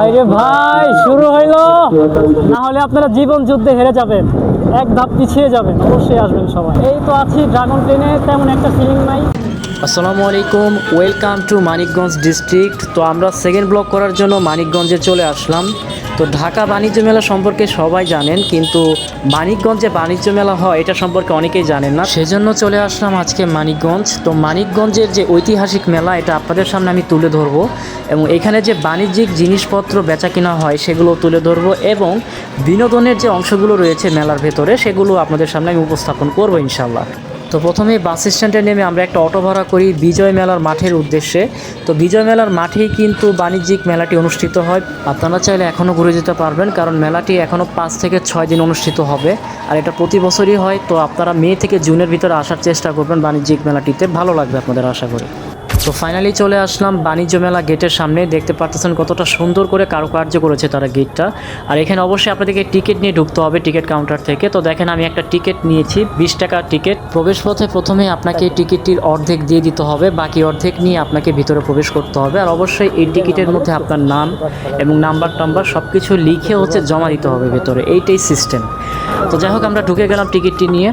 আরে ভাই, শুরু হইল। না হলে আপনারা জীবন যুদ্ধে হেরে যাবেন। এক ধাপ পিছিয়ে যাবেন। অবশ্যই আসবেন সবাই। এই তো আছি ড্রাগন ট্রেনে তেমন একটা ফিলিং নাই। আসসালামু আলাইকুম, ওয়েলকাম টু মানিকগঞ্জ ডিস্ট্রিক্ট তো আমরা সেকেন্ড ব্লক করার জন্য মানিকগঞ্জে চলে আসলাম। তো ঢাকা বাণিজ্য মেলা সম্পর্কে সবাই জানেন, কিন্তু মানিকগঞ্জে বাণিজ্য মেলা হয়, এটা সম্পর্কে অনেকেই জানেন না। সেজন্য চলে আসলাম আজকে মানিকগঞ্জ। তো মানিকগঞ্জের যে ঐতিহাসিক মেলা, এটা আপনাদের সামনে আমি তুলে ধরবো এবং এখানে যে বাণিজ্যিক জিনিসপত্র বেচা কিনা হয়, সেগুলো তুলে ধরবো এবং বিনোদনের যে অংশগুলো রয়েছে মেলার ভেতরে, সেগুলো আপনাদের সামনে আমি উপস্থাপন করব ইনশাল্লাহ তো প্রথমে বাস স্ট্যান্ডে নেমে আমরা একটা অটো ভাড়া করি বিজয় মেলার মাঠের উদ্দেশ্যে। তো বিজয় মেলার মাঠেই কিন্তু বাণিজ্যিক মেলাটি অনুষ্ঠিত হয়। আপনারা চাইলে এখনও ঘুরে যেতে পারবেন, কারণ মেলাটি এখনও পাঁচ থেকে ছয় দিন অনুষ্ঠিত হবে। আর এটা প্রতি বছরই হয়, তো আপনারা মে থেকে জুনের ভিতরে আসার চেষ্টা করবেন বাণিজ্যিক মেলাটিতে। ভালো লাগবে আপনাদের, আশা করি। তো ফাইনালি চলে আসলাম বাণিজ্য মেলা গেটের সামনে। দেখতে পারতেছেন কতটা সুন্দর করে কারুকার্য করেছে তারা গেটটা। আর এখানে অবশ্যই আপনাদেরকে টিকিট নিয়ে ঢুকতে হবে টিকিট কাউন্টার থেকে। তো দেখেন, আমি একটা টিকিট নিয়েছি, বিশ টাকার টিকিট। প্রবেশ পথে প্রথমে আপনাকে টিকিটটির অর্ধেক দিয়ে দিতে হবে, বাকি অর্ধেক নিয়ে আপনাকে ভিতরে প্রবেশ করতে হবে। আর অবশ্যই এই টিকিটের মধ্যে আপনার নাম এবং নাম্বার টাম্বার সব কিছু লিখে হচ্ছে জমা দিতে হবে ভেতরে। এইটাই সিস্টেম তো যাই হোক, আমরা ঢুকে গেলাম টিকিটটি নিয়ে।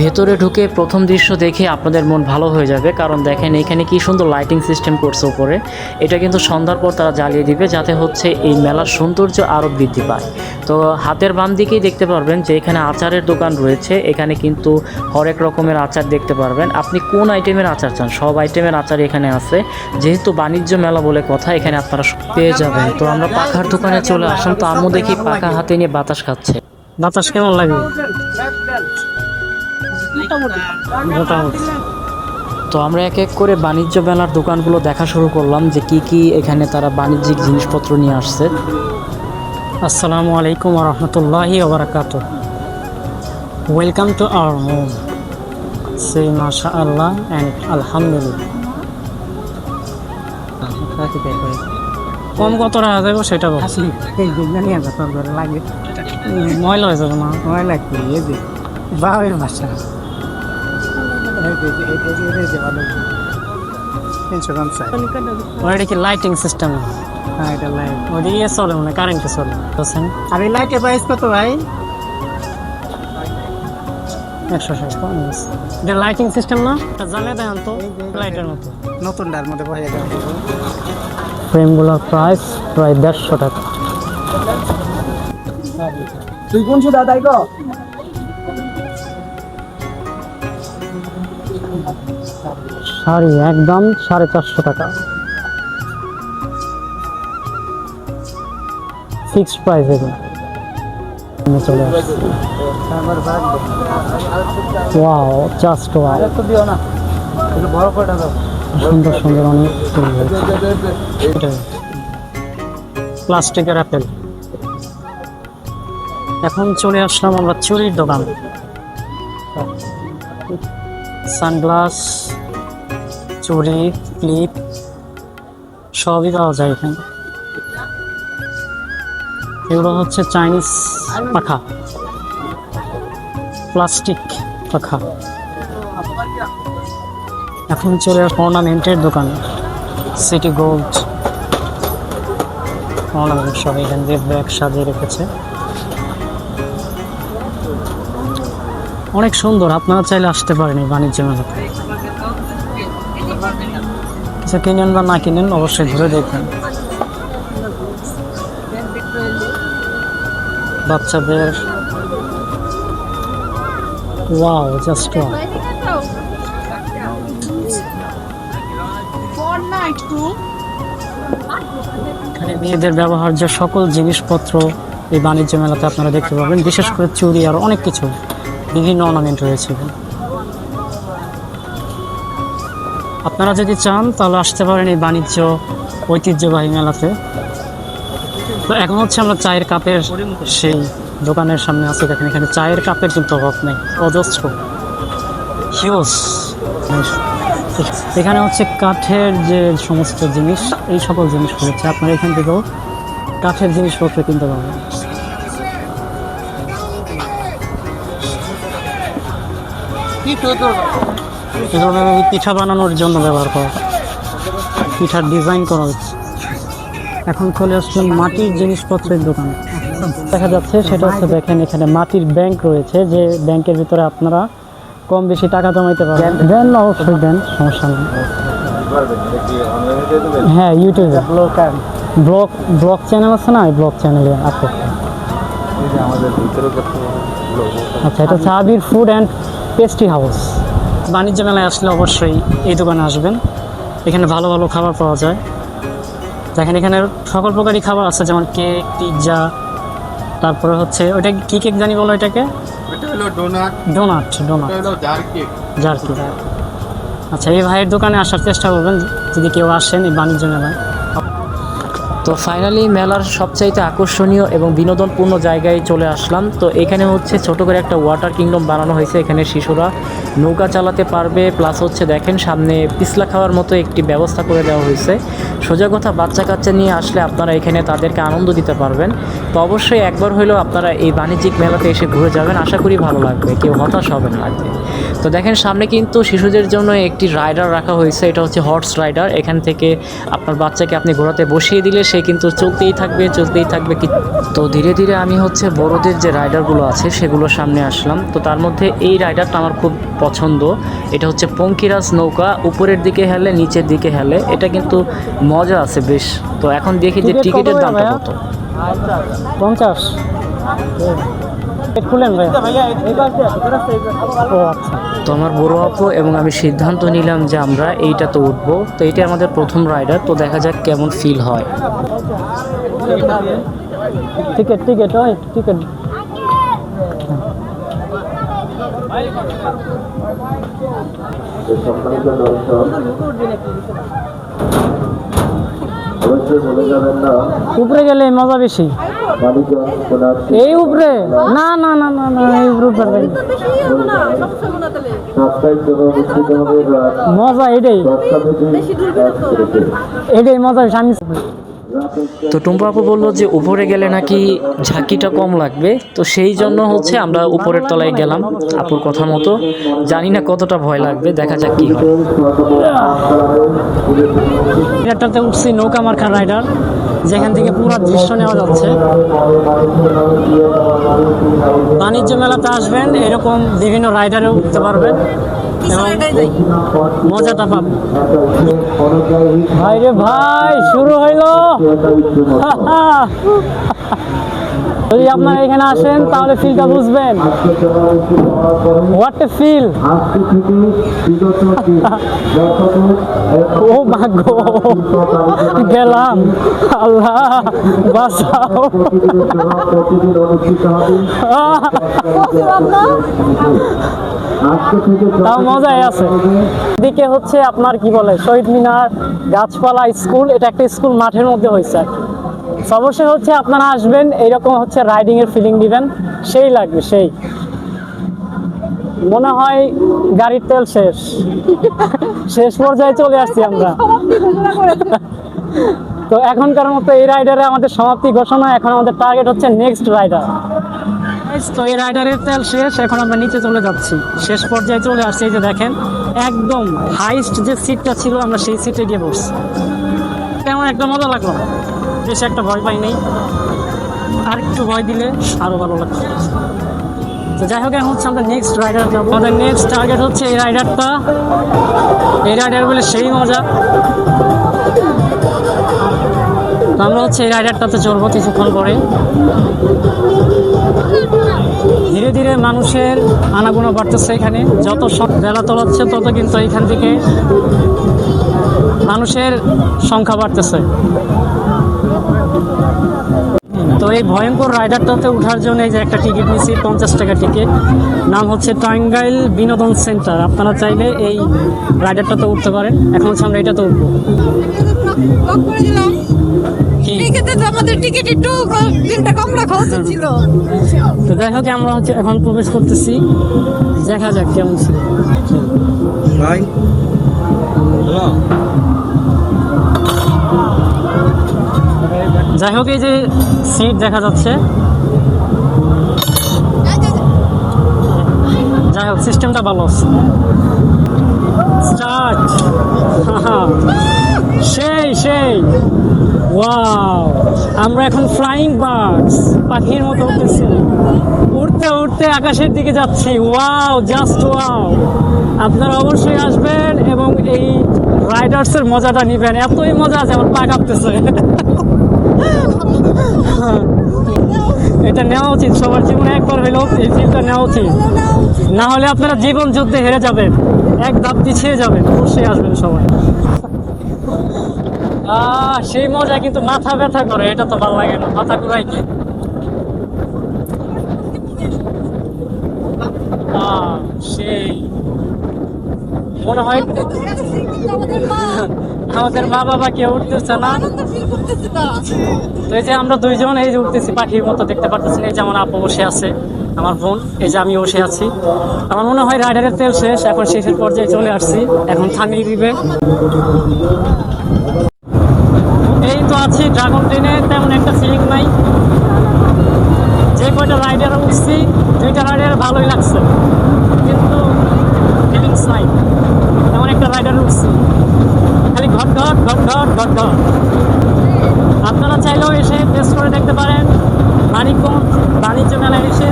ভেতরে ঢুকে প্রথম দৃশ্য দেখে আপনাদের মন ভালো হয়ে যাবে কারণ দেখেন এখানে কি সুন্দর লাইটিং সিস্টেম করছে উপরে। এটা কিন্তু সন্ধ্যার পর তারা জ্বালিয়ে দিবে যাতে হচ্ছে এই মেলার সৌন্দর্য আরও বৃদ্ধি পায়। তো হাতের বাম দিকেই দেখতে পারবেন যে এখানে আচারের দোকান রয়েছে এখানে কিন্তু হরেক রকমের আচার দেখতে পারবেন। আপনি কোন আইটেমের আচার চান? সব আইটেমের আচার এখানে আছে। যেহেতু বাণিজ্য মেলা বলে কথা এখানে আপনারা পেয়ে যাবেন। তো আমরা পাখার দোকানে চলে আসলাম। তো আম্মু দেখি পাখা হাতে নিয়ে বাতাস খাচ্ছে। বাতাস কেমন লাগে? মোটামুটি। তো আমরা এক এক করে বাণিজ্য মেলার দোকানগুলো দেখা শুরু করলাম যে কি কি এখানে তারা বাণিজ্যিক জিনিসপত্র নিয়ে আসছে। আসসালামু আলাইকুম রহমতুল্লাহি ওবরাকাত। ওয়েলকাম টু আওয়ার হোম সে মাশা আল্লাহ অ্যান্ড আলহামদুলিল্লাহ। কম কত টাকা দেবো সেটা বল। লাগে। ময়লা হয়ে যাবে না। ময়লা কি এই যে বাবের ভাষা তিনশো পঞ্চাশ ওর কি লাইটিং সিস্টেম হ্যাঁ এটা লাইট ওদিকে ইয়ে চলে মানে কারেন্টে চলে। বুঝছেন? আর এই লাইটের প্রাইস কত ভাই? একশো ষাট কম আছে। এটা লাইটিং সিস্টেম না? জ্বালিয়ে দেন তো লাইটের মতো নতুনটার মধ্যে বসে যাবে ফ্রেমগুলোর প্রাইস প্রায় দেড়শো টাকা। তুই কোন সুদা তাই শাড়ি একদম সাড়ে চারশো টাকা। ফিক্সড প্রাইস এগুলো চলে ওয়াও জাস্ট ওয়াও সুন্দর সুন্দর অনেক প্লাস্টিকের অ্যাপেল এখন চলে আসলাম আমরা চুরির দোকান। সানগ্লাস, চুড়ি, ক্লিপ, সবই পাওয়া যায় এখানে। এগুলো হচ্ছে চাইনিজ পাখা। প্লাস্টিক পাখা। এখন চলে অর্নামেন্টের দোকান। সিটি গোল্ড অর্নামেন্ট সব এখান দিয়ে ব্যাগ সাজিয়ে রেখেছে। অনেক সুন্দর, আপনারা চাইলে আসতে পারেন এই বাণিজ্য মেলাতে। কিছু কিনেন বা না কিনেন, অবশ্যই ঘুরে দেখবেন। বাচ্চাদের, ওয়াও জাস্ট এখানে মেয়েদের ব্যবহার্য সকল জিনিসপত্র এই বাণিজ্য মেলাতে আপনারা দেখতে পাবেন, বিশেষ করে চুরি আর অনেক কিছু। বিভিন্ন অর্নামেন্ট রয়েছে আপনারা যদি চান, তাহলে আসতে পারেন এই বাণিজ্য ঐতিহ্যবাহী মেলাতে। তো এখন হচ্ছে আমরা চায়ের কাপের সেই দোকানের সামনে আছে। দেখেন এখানে চায়ের কাপের কিন্তু অভাব নেই, অজস্র। হিউজ এখানে হচ্ছে কাঠের যে সমস্ত জিনিস, এই সকল জিনিস রয়েছে আপনারা এখান থেকেও কাঠের জিনিসপত্র কিনতে পারবেন। এগুলো পিঠা বানানোর জন্য ব্যবহার করা পিঠার ডিজাইন করা হচ্ছে এখন চলে আসলাম মাটির জিনিসপত্রের দোকান। দেখা যাচ্ছে সেটা হচ্ছে দেখেন এখানে মাটির ব্যাংক রয়েছে যে ব্যাংকের ভিতরে আপনারা কম বেশি টাকা জমাইতে পারবেন। দেন অবশ্যই দেন সমস্যা নেই। হ্যাঁ ইউটিউবে ব্লগ ব্লগ চ্যানেল আছে না? এই ব্লগ চ্যানেলে আপলোড আচ্ছা এটা হচ্ছে Abir food and pastry house বাণিজ্য মেলায় আসলে অবশ্যই এই দোকানে আসবেন। এখানে ভালো ভালো খাবার পাওয়া যায়। দেখেন এখানে সকল প্রকারই খাবার আছে যেমন কেক পিৎজা তারপরে হচ্ছে ওইটা কি কেক জানি বলো এটাকে? Donut. Donut donut. Jar cake jerky আচ্ছা এই ভাইয়ের দোকানে আসার চেষ্টা করবেন যদি কেউ আসেন এই বাণিজ্য মেলায়। তো ফাইনালি মেলার সবচাইতে আকর্ষণীয় এবং বিনোদনপূর্ণ জায়গায় চলে আসলাম। তো এখানে হচ্ছে ছোটো করে একটা ওয়াটার কিংডম বানানো হয়েছে এখানে শিশুরা। নৌকা চালাতে পারবে প্লাস হচ্ছে দেখেন সামনে পিছলা খাওয়ার মতো একটি ব্যবস্থা করে দেওয়া হয়েছে। সোজা কথা বাচ্চা কাচ্চা নিয়ে আসলে আপনারা এখানে তাদেরকে আনন্দ দিতে পারবেন। তো অবশ্যই একবার হলেও আপনারা এই বাণিজ্যিক মেলাতে এসে ঘুরে যাবেন। আশা করি ভালো লাগবে, কেউ হতাশ না আর তো দেখেন, সামনে কিন্তু শিশুদের জন্য একটি রাইডার রাখা হয়েছে। এটা হচ্ছে হর্স রাইডার। এখান থেকে আপনার বাচ্চাকে আপনি ঘোরাতে বসিয়ে দিলে সে কিন্তু চলতেই থাকবে চলতেই থাকবে। কি তো ধীরে ধীরে আমি হচ্ছে বড়দের যে রাইডারগুলো আছে সেগুলোর সামনে আসলাম। তো তার মধ্যে এই রাইডারটা আমার খুব পছন্দ। এটা হচ্ছে পঙ্কিরাজ নৌকা। উপরের দিকে হেলে, নিচের দিকে হেলে। এটা কিন্তু মজা আছে বেশ। তো এখন দেখি যে টিকিটের দামটা কত। পঞ্চাশ। এটা আচ্ছা। তো আমার বড় আপু এবং আমি সিদ্ধান্ত নিলাম যে আমরা এইটা তো উঠবো। তো এইটা আমাদের প্রথম রাইডার তো দেখা যাক কেমন ফিল হয়। টিকিট টিকিট ওই টিকিট সম্মানিত দর্শক অবশ্যই বলে যাবেন না। উপরে গেলে মজা বেশি। এই উপরে? না না না না না এই উপরে মজা এটাই। এটাই মজা বেশি আমি তো টুম্পা আপু বলল যে উপরে গেলে নাকি ঝাঁকিটা কম লাগবে। তো সেই জন্য হচ্ছে আমরা উপরের তলায় গেলাম আপুর কথা মতো। জানি না কতটা ভয় লাগবে, দেখা যাক কি একটাতে উঠছি, নৌকা মার্কা রাইডার, যেখান থেকে পুরো দৃশ্য নেওয়া যাচ্ছে। বাণিজ্য মেলাতে আসবেন, এরকম বিভিন্ন রাইডারে উঠতে পারবেন। মজাটা পাব। ভাই রে ভাই শুরু হইল। যদি আপনারা এখানে আসেন, তাহলে ফিলটা বুঝবেন। হোয়াট এ ফিল ও ভাগ্য, গেলাম। আল্লাহ থেকে তাও মজাই আছে। এদিকে হচ্ছে আপনার কি বলে, শহীদ মিনার গাছপালা স্কুল। এটা একটা স্কুল, মাঠের মধ্যে হয়েছে। অবশ্যই হচ্ছে আপনারা আসবেন এইরকম হচ্ছে রাইডিং এর ফিলিং দিবেন, সেই লাগবে, সেই। মনে হয় গাড়ির তেল শেষ। শেষ পর্যায়ে চলে আসছি আমরা। তো এখনকার মতো এই রাইডারে আমাদের সমাপ্তি ঘোষণা, এখন আমাদের টার্গেট হচ্ছে নেক্সট রাইডার তো এই রাইডারের তেল শেষ, এখন আমরা নিচে চলে যাচ্ছি। শেষ পর্যায়ে চলে আসছি যে দেখেন, একদম হাইস্ট যে সিটটা ছিল, আমরা সেই সিটে গিয়ে বসছি। তেমন একটা মজা লাগল। বেশি একটা ভয় পাই নেই। আর একটু ভয় দিলে আরও ভালো লাগতো তো যাই হোক, এখন হচ্ছে আমরা নেক্সট রাইডার যাব। আমাদের নেক্সট টার্গেট হচ্ছে এই রাইডারটা এই রাইডার বলে সেই মজা। তো আমরা হচ্ছে এই রাইডারটাতে চলবো কিছুক্ষণ পরে। ধীরে ধীরে মানুষের আনাগোনা বাড়তেছে এখানে। যত সব- বেলা তোলাচ্ছে, তত কিন্তু এখান থেকে মানুষের সংখ্যা বাড়তেছে। তো এই ভয়ঙ্কর রাইডারটাতে ওঠার জন্য এই যে একটা টিকিট নিয়েছি পঞ্চাশ টাকা টিকিট। নাম হচ্ছে টাঙ্গাইল বিনোদন সেন্টার। আপনারা চাইলে এই রাইডারটাতে উঠতে পারেন। এখন হচ্ছে আমরা এটাতে উঠবো? তো দেখা যাক আমরা হচ্ছে এখন প্রবেশ করতেছি। দেখা যাক কেমন ছিল। ভাই? যাই হোক, এই যে সিট দেখা যাচ্ছে। যাই হোক সিস্টেমটা ভালো সেই সেই। আমরা এখন ফ্লাইং বার্ডস পাখির মতো উঠতেছি। উঠতে উঠতে আকাশের দিকে যাচ্ছি। ওয়াও জাস্ট ওয়াও আপনারা অবশ্যই আসবেন এবং এই রাইডার্সের মজাটা নেবেন। এতই মজা আছে, আমার পা কাঁপতেছে। এটা নেওয়া উচিত, সবার জীবনে একবার হলেও এই ফিল্ডটা নেওয়া উচিত। না হলে আপনারা জীবন যুদ্ধে হেরে যাবেন, এক ধাপ পিছিয়ে যাবেন, অবশ্যই আসবেন সবাই। সেই মজা কিন্তু মাথা ব্যথা করে, এটা তো ভালো লাগে না, মাথা ঘুরাই কি? সেই। মনে হয় আমাদের মা বাবা কেউ উঠতেছে না। তো এই যে আমরা দুইজন, এই যে উঠতেছি, পাখির মতো দেখতে পারতেছেন, এই যে আমার আপু বসে আছে, আমার বোন, এই যে আমি বসে আছি। আমার মনে হয় রাইডারের তেল শেষ, এখন শেষের পর্যায়ে চলে আসছি, এখন থামিয়ে দিবে। এই তো আছি, ড্রাগন ট্রেনে তেমন একটা ফিলিং নাই। যে কয়টা রাইডার উঠছি, দুইটা রাইডার ভালোই লাগছে। কিন্তু ফিলিংস নাই। তেমন একটা রাইডার উঠছি। ঘট ঘট ঘট ঘট ঘট ঘট আপনারা চাইলেও এসে টেস্ট করে দেখতে পারেন মানিকগঞ্জ বাণিজ্য মেলায় এসে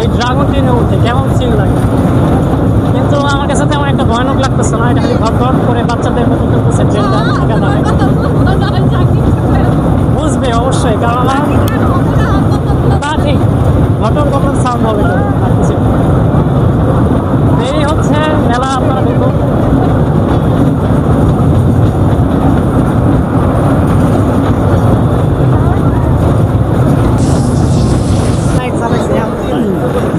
এই ড্রাগন ট্রেনে উঠতে কেমন ফিল লাগে। কিন্তু আমার কাছে তেমন একটা ভয়ানক লাগতেছে না, এটা খালি ঘট ঘট করে বাচ্চাদের মতো চলতেছে ট্রেনটা বুঝবে অবশ্যই কারণ তা ঠিক ঘটন ঘটন সাউন্ড হবে তো, আর কিছু না। এই হচ্ছে মেলা আপনারা দেখুন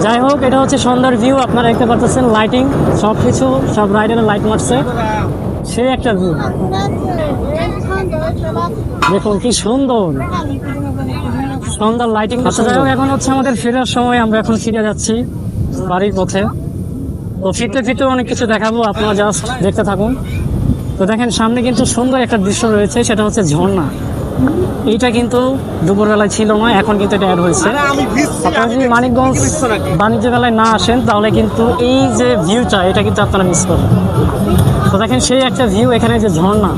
যাই হোক এটা হচ্ছে সন্ধ্যার ভিউ আপনারা দেখতে পাচ্ছেন লাইটিং সব কিছু সব রাইডারের লাইট মারছে। সে একটা ভিউ দেখুন কি সুন্দর। সন্ধ্যার লাইটিং আচ্ছা যাই হোক, এখন হচ্ছে আমাদের ফেরার সময়, আমরা এখন ফিরে যাচ্ছি বাড়ির পথে। তো ফিরতে ফিরতে অনেক কিছু দেখাবো, আপনারা জাস্ট দেখতে থাকুন। তো দেখেন, সামনে কিন্তু সুন্দর একটা দৃশ্য রয়েছে, সেটা হচ্ছে ঝর্ণা। এইটা কিন্তু দুপুরবেলায় ছিল না এখন কিন্তু এটা অ্যাড হয়েছে। আপনারা যদি মানিকগঞ্জ বাণিজ্য মেলায় না আসেন তাহলে কিন্তু এই যে ভিউটা এটা কিন্তু আপনারা মিস করবেন। তো দেখেন সেই একটা ভিউ এখানে যে ঝর্ণা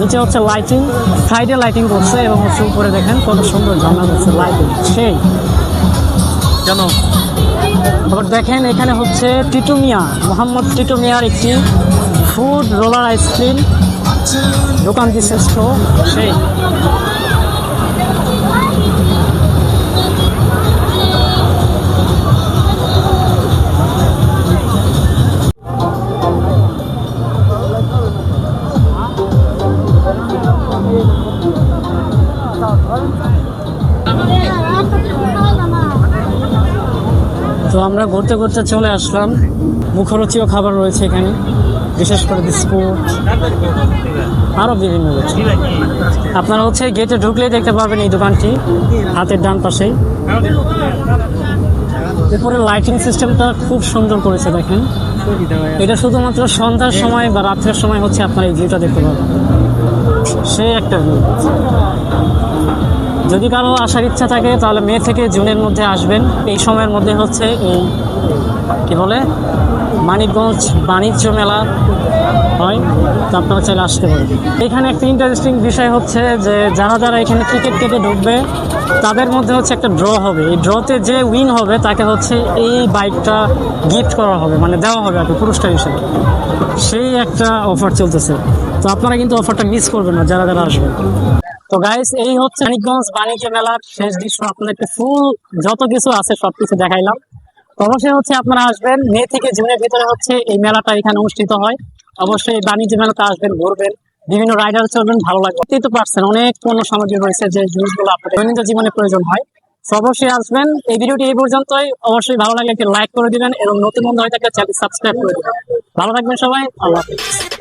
নিচে হচ্ছে লাইটিং সাইডে লাইটিং করছে এবং হচ্ছে উপরে দেখেন কত সুন্দর ঝর্ণা করছে লাইটিং সেই। কেন? আবার দেখেন এখানে হচ্ছে টিটু মিয়া মোহাম্মদ টিটু মিয়ার একটি ফুড রোলার আইসক্রিম দোকান স্টোর সেই। তো আমরা ঘুরতে ঘুরতে চলে আসলাম। মুখরোচীয় খাবার রয়েছে এখানে। বিশেষ করে বিস্কুট আরও বিভিন্ন কিছু। আপনারা হচ্ছে গেটে ঢুকলেই দেখতে পারবেন এই দোকানটি, হাতের ডান পাশেই। উপরে লাইটিং সিস্টেমটা খুব সুন্দর করেছে দেখেন। এটা শুধুমাত্র সন্ধ্যার সময় বা রাত্রের সময় হচ্ছে আপনার এই ভিউটা দেখতে পাবেন সেই একটা ভিউ যদি কারও আসার ইচ্ছা থাকে, তাহলে মে থেকে জুনের মধ্যে আসবেন। এই সময়ের মধ্যে হচ্ছে এই, কি বলে? মানিকগঞ্জ বাণিজ্য মেলা হয়, তো আপনারা চাইলে আসতে পারেন। এখানে একটা ইন্টারেস্টিং বিষয় হচ্ছে যে যারা যারা এখানে টিকিট কেটে ঢুকবে, তাদের মধ্যে হচ্ছে একটা ড্র হবে। এই ড্রতে যে উইন হবে, তাকে হচ্ছে এই বাইকটা গিফট করা হবে মানে দেওয়া হবে আর পুরস্কার হিসেবে। সেই একটা অফার চলতেছে। তো আপনারা কিন্তু অফারটা মিস করবেন না, যারা যারা আসবেন তো গাইস এই হচ্ছে মানিকগঞ্জ বাণিজ্য মেলার শেষ দৃশ্য। আপনাদেরকে ফুল যত কিছু আছে সবকিছু দেখাইলাম। তো অবশ্যই হচ্ছে আপনারা আসবেন। মে থেকে জুনের ভিতরে হচ্ছে এই মেলাটা এখানে অনুষ্ঠিত হয়। অবশ্যই বাণিজ্য মেলাতে আসবেন, ঘুরবেন। বিভিন্ন রাইডার চলবেন, ভালো লাগবে। বুঝতেই তো পারছেন, অনেক পণ্য সামগ্রী রয়েছে যে জিনিসগুলো আপনাদের দৈনন্দিন জীবনে প্রয়োজন হয়। অবশ্যই আসবেন। এই ভিডিওটি এই পর্যন্তই। অবশ্যই ভালো লাগলে লাইক করে দিবেন এবং নতুন বন্ধু হয়ে থাকলে চ্যানেল সাবস্ক্রাইব করে দিবেন। ভালো থাকবেন সবাই। আল্লাহ হাফিজ।